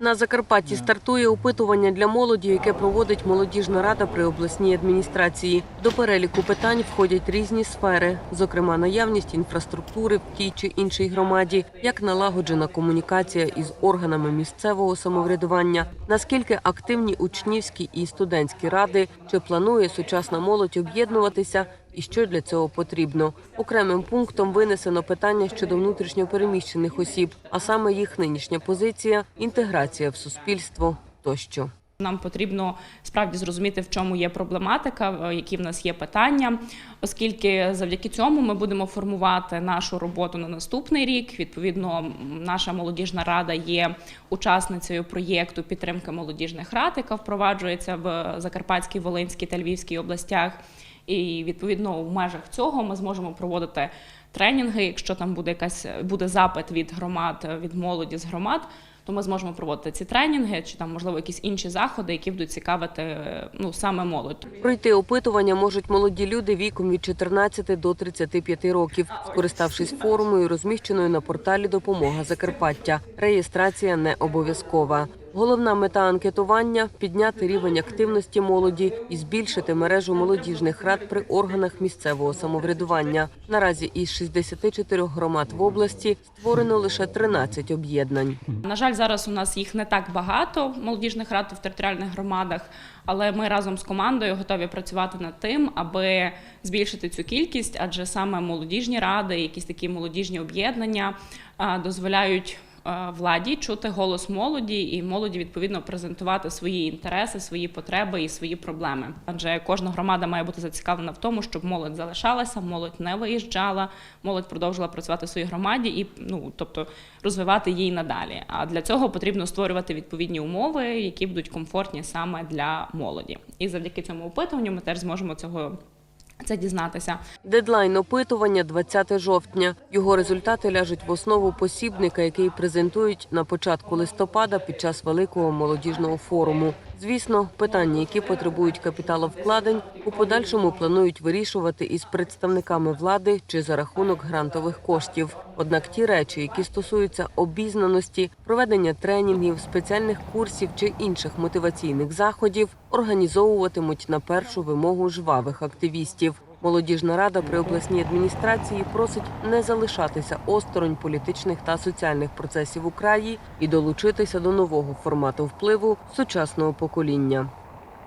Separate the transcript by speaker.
Speaker 1: На Закарпатті стартує опитування для молоді, яке проводить молодіжна рада при обласній адміністрації. До переліку питань входять різні сфери, зокрема наявність інфраструктури в тій чи іншій громаді, як налагоджена комунікація із органами місцевого самоврядування, наскільки активні учнівські і студентські ради, чи планує сучасна молодь об'єднуватися. І що для цього потрібно? Окремим пунктом винесено питання щодо внутрішньопереміщених осіб, а саме їх нинішня позиція, інтеграція в суспільство тощо.
Speaker 2: Нам потрібно справді зрозуміти, в чому є проблематика, е, які в нас є питання, оскільки завдяки цьому ми будемо формувати нашу роботу на наступний рік. Відповідно, наша молодіжна рада є учасницею проєкту підтримки молодіжних рад, яка впроваджується в Закарпатській, Волинській та Львівській областях. І відповідно в межах цього ми зможемо проводити тренінги. Якщо там буде якась буде запит від громад, від молоді з громад, то ми зможемо проводити ці тренінги, чи там можливо якісь інші заходи, які будуть цікавити ну саме молодь.
Speaker 1: Пройти опитування можуть молоді люди віком від 14 до 35 років, скориставшись формою, розміщеною на порталі Допомога Закарпаття. Реєстрація не обов'язкова. Головна мета анкетування підняти рівень активності молоді і збільшити мережу молодіжних рад при органах місцевого самоврядування. Наразі із 64 громад в області створено лише 13 об'єднань.
Speaker 2: На жаль, зараз у нас їх не так багато молодіжних рад в територіальних громадах, але ми разом з командою готові працювати над тим, аби збільшити цю кількість, адже саме молодіжні ради, якісь такі молодіжні об'єднання дозволяють. А, Владі чути голос молоді і молоді відповідно презентувати свої інтереси, свої потреби і свої проблеми. Адже кожна громада має бути зацікавлена в тому, щоб молодь залишалася, молодь не виїжджала, молодь продовжила працювати в своїй громаді і ну тобто розвивати її надалі. А для цього потрібно створювати відповідні умови, які будуть комфортні саме для молоді. І завдяки цьому опитуванню ми теж зможемо цього це дізнатися.
Speaker 1: Дедлайн опитування 20 жовтня. Його результати ляжуть в основу посібника, який презентують на початку листопада під час великого молодіжного форуму. Звісно, питання, які потребують капіталовкладень, у подальшому планують вирішувати із представниками влади чи за рахунок грантових коштів. Однак ті речі, які стосуються обізнаності, проведення тренінгів, спеціальних курсів чи інших мотиваційних заходів, організовуватимуть на першу вимогу жвавих активістів. Молодіжна рада при обласній адміністрації просить не залишатися осторонь політичних та соціальних процесів у краї і долучитися до нового формату впливу сучасного покоління.